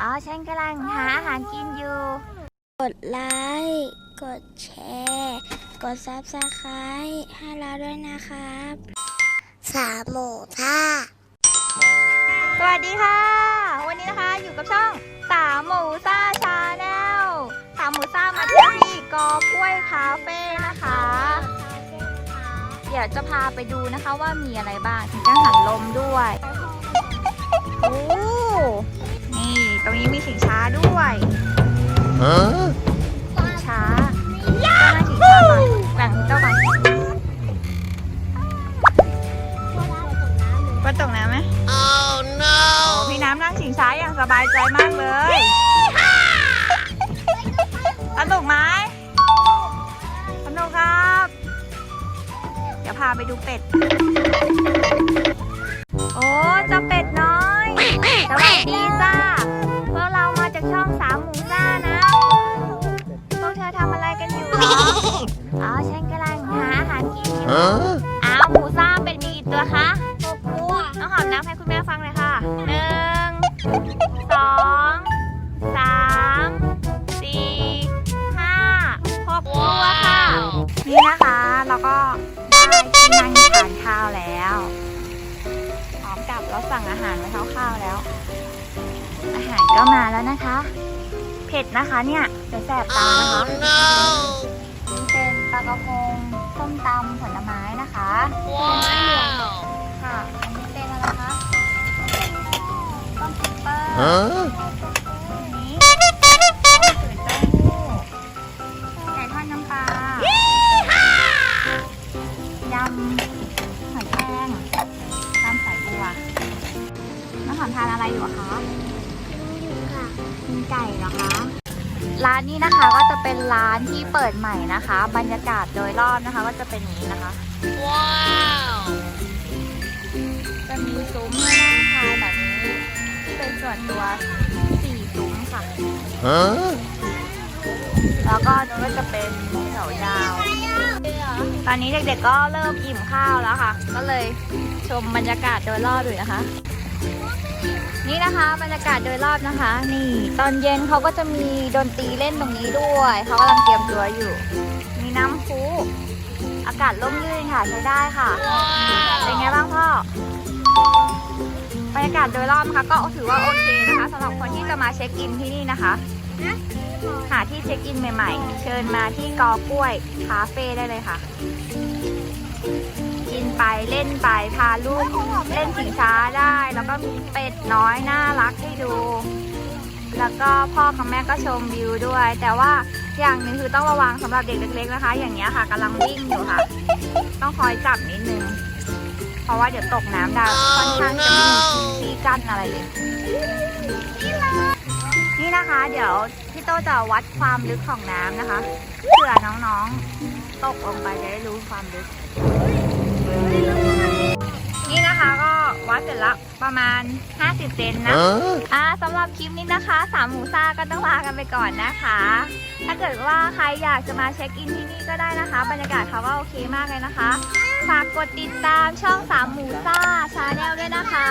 อ๋อ ฉันกำลังหาอาหารกินอยู่ กดไลค์ กดแชร์ กดซับสไครต์ให้เราด้วยนะครับ สามหมูท่า สวัสดีค่ะ วันนี้นะคะอยู่กับช่องสามหมูซ่าชาแนลสามหมูซ่ามาเที่ยวที่กอกล้วยคาเฟ่นะคะ เดี๋ยวจะพาไปดูนะคะว่ามีอะไรบ้างถึงกังหันลมด้วยโอ้ ช้าเจ้าหน้าสิงช้าก่อนแบ่งเจ้าก่อนว่าตกน้ำไหม Oh no โอ้พี่น้ำนั่งชิงช้าอย่างสบายใจมากเลยสนุกไหมสนุกครับ เดี๋ยวพาไปดูเป็ด กันอยู่เหรออ๋อฉันกำลังหาอาหารกินอยู่อ้าวหมูซ่าเป็ดมีกี่ตัวคะหกตัวน้องหอมน้ำให้คุณแม่ฟังเลยค่ะหนึ่งสองสามสี่ห้าหกตัวค่ะ นี่นะคะเราก็ได้ที่นั่งทานข้าวแล้วพร้อมกับเราสั่งอาหารไว้คร่าวๆแล้ว อาหารก็มาแล้วนะคะเผ็ดนะคะเนี่ยเดี๋ยวแสบตานะคะ no นี่เป็นปลากระพงส้มตำผลไม้นะคะว้าวค่ะอันนี้เป็นอะไรคะต้มเปปเปอร์ Huh? อันนี้ต้มจืดเต้าหู้ไก่ทอดน้ำปลายำหอยแครงตำสายบัวน้องหอมทานอะไรอยู่อะคะกิน ไก่เหรอคะ ร้านนี้นะคะก็จะเป็นร้านที่เปิดใหม่นะคะ บรรยากาศโดยรอบนะคะ ก็จะเป็นอย่างนี้นะคะ ว้าวจะมีซุ้มให้นั่งทานแบบนี้ที่เป็นส่วนตัวสี่ซุ้มค่ะ Huh? แล้วก็นู้นก็จะเป็นแถวยาว ตอนนี้เด็กๆก็เริ่มอิ่มข้าวแล้วค่ะ ก็เลยชมบรรยากาศโดยรอบอยู่นะคะ นี่นะคะบรรยากาศโดยรอบนะคะ นี่ตอนเย็นเขาก็จะมีดนตรีเล่นตรงนี้ด้วยเขากำลังเตรียมตัวอยู่ มีน้ำพุอากาศร่มรื่นค่ะใช้ได้ค่ะ เป็นไงบ้างพ่อบรรยากาศโดยรอบนะคะก็ถือว่าโอเคนะคะสำหรับคนที่จะมาเช็คอินที่นี่นะคะ หาที่เช็คอินใหม่ๆ เชิญมาที่กอกล้วยคาเฟ่ได้เลยค่ะ กินไปเล่นไปพาลูกเล่นสิงช้าได้ แล้วก็มีเป็ดน้อยน่ารักให้ดู แล้วก็พ่อกับแม่ก็ชมวิวด้วย แต่ว่าอย่างหนึ่งคือต้องระวังสำหรับเด็กเล็กๆนะคะ อย่างเงี้ยค่ะกำลังวิ่งอยู่ค่ะ ต้องคอยจับนิดนึง เพราะว่าเดี๋ยวตกน้ำได้ค่อนข้างจะไม่มีที่กั้นอะไรเลย นี่นะคะ เดี๋ยวพี่โตจะวัดความลึกของน้ำนะคะเผื่อน้องๆ ตกลงไปจะได้รู้ความลึก นี่นะคะก็วัดเสร็จแล้วประมาณ 50 เซนนะ Huh? อ่าสำหรับคลิปนี้นะคะสามหมูซ่าก็ต้องลากันไปก่อนนะคะ ถ้าเกิดว่าใครอยากจะมาเช็คอินที่นี่ก็ได้นะคะ บรรยากาศเขาก็โอเคมากเลยนะคะฝากกดติดตามช่องสามหมูซ่าชาแนลด้วยนะคะ